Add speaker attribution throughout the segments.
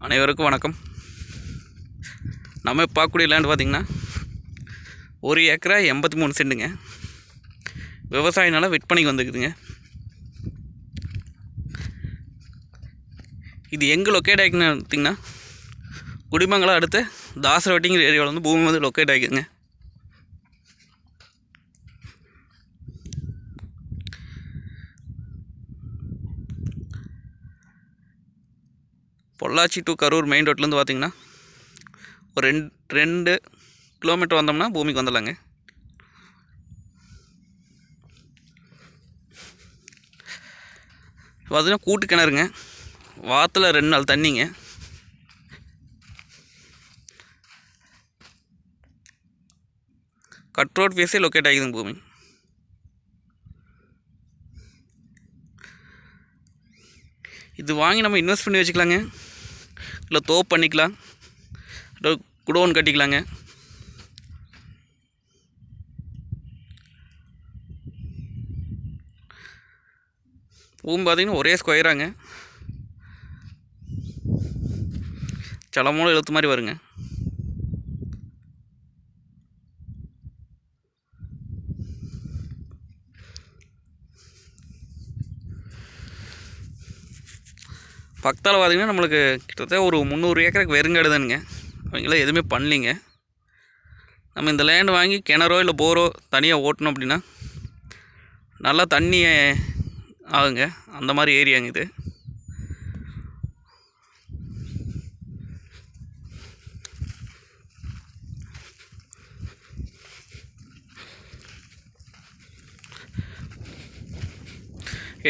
Speaker 1: அனைவருக்கும் வணக்கம். நம்ம பார்க்கக்கூடிய லேண்ட் பார்த்திங்கன்னா ஒரு ஏக்கரா எண்பத்தி மூணு சென்ட்டுங்க விவசாய நிலம் விற்பனைக்கு வந்துக்குதுங்க இது எங்கே லொக்கேட் ஆகிக்குன்னு பார்த்திங்கன்னா குடிமங்கலம் அடுத்த தாசரவட்டிங்கிற ஏரியாவில் வந்து பூமி வந்து லொக்கேட் ஆகிக்குதுங்க பொள்ளாச்சி டு கரூர் மெயின் ரோட்லேருந்து பார்த்தீங்கன்னா ஒரு ரெண்டு ரெண்டு கிலோமீட்டர் வந்தோம்னா பூமிக்கு வந்துடலாங்க. பார்த்தீங்கன்னா கூட்டு கிணறுங்க. வாத்தில் ரெண்டு நாள் தண்ணிங்க. கட் ரோட் ஃபேஸே லொக்கேட் ஆகிதுங்க பூமி. இது வாங்கி நம்ம இன்வெஸ்ட் பண்ணி வச்சுக்கலாங்க. இல்லை தோப் பண்ணிக்கலாம். இல்லை குடோன் கட்டிக்கலாங்க. பூவும் பார்த்தீங்கன்னா ஒரே ஸ்கொயராங்க சலமூலம் எழுத்து மாதிரி வருங்க. பக்கத்தால் பார்த்திங்கன்னா நம்மளுக்கு கிட்டத்தட்ட ஒரு முந்நூறு ஏக்கருக்கு வெறுங்காடு தானுங்க அவங்களாம் எதுவுமே பண்ணலிங்க. நம்ம இந்த லேண்ட் வாங்கி கிணறோ இல்லை போரோ தனியாக ஓட்டணும் அப்படின்னா நல்லா தண்ணி ஆகுங்க. அந்த மாதிரி ஏரியாங்க இது.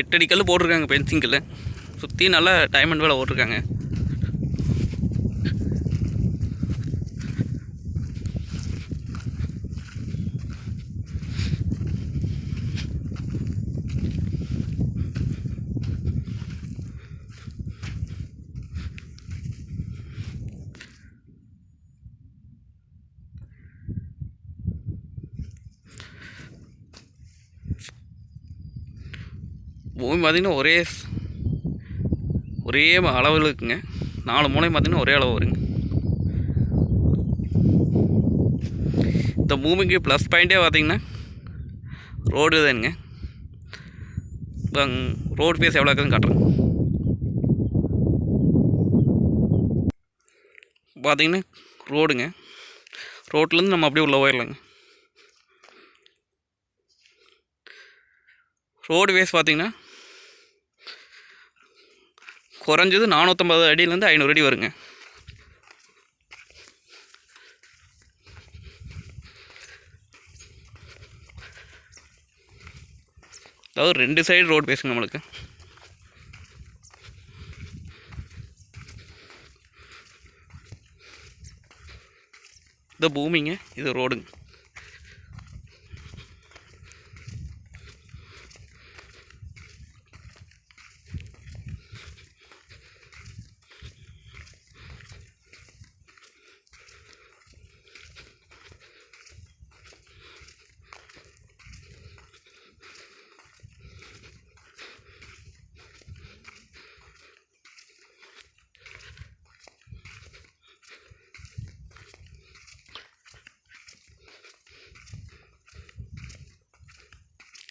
Speaker 1: எட்டடிக்கல் கல் போட்டிருக்காங்க பென்சிங்கில் சுற்றி நல்லா டைமண்ட் வேலை ஓட்டிருக்காங்க பூமி பார்த்திங்கன்னா ஒரே ஒரே அளவில் இருக்குங்க. நாலு மூலையும் பார்த்திங்கன்னா ஒரே அளவு வருங்க. இந்த பூமிக்கு ப்ளஸ் பாயிண்ட்டே பார்த்திங்கன்னா ரோடு தானுங்க. இப்போ ரோடு ஃபேஸ் எவ்வளோ இருக்குதுன்னு காட்டுறேன் பார்த்திங்கன்னா ரோடுங்க ரோட்லேருந்து நம்ம அப்படியே உள்ள போயிடலாங்க. ரோடு வேஸ் பார்த்திங்கன்னா குறைஞ்சது நானூற்றம்பது அடியிலேருந்து ஐநூறு அடி வருங்க. அதாவது ரெண்டு சைடு ரோடு பேசுங்க நம்மளுக்கு. இது பூமிங்க இது ரோடுங்க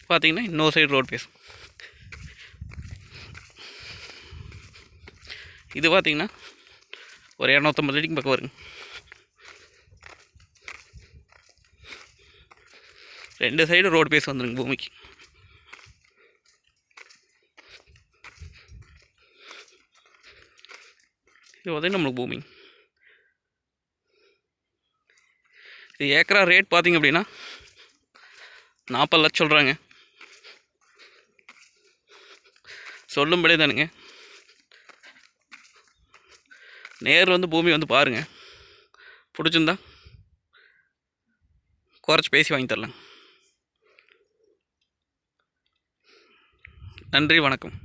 Speaker 1: பார்த்தீங்கன்னா இன்னொரு சைடு ரோட் பேஸ் இது பார்த்திங்கன்னா ஒரு இரநூத்தம்பது அடிக்கு பக்கம் வருங்க. ரெண்டு சைடு ரோடு பேஸ் வந்துருங்க பூமிக்கு. இது பார்த்தீங்கன்னா நம்மளுக்கு பூமி. இது ஏக்கரா ரேட் பார்த்தீங்க அப்படின்னா நாற்பது லட்சம் சொல்கிறாங்க சொல்லும்படியே தானுங்க. நேரில் வந்து பூமி வந்து பாருங்கள் பிடிச்சிருந்தா குறைச்சி பேசி வாங்கி தரலாம் நன்றி வணக்கம்.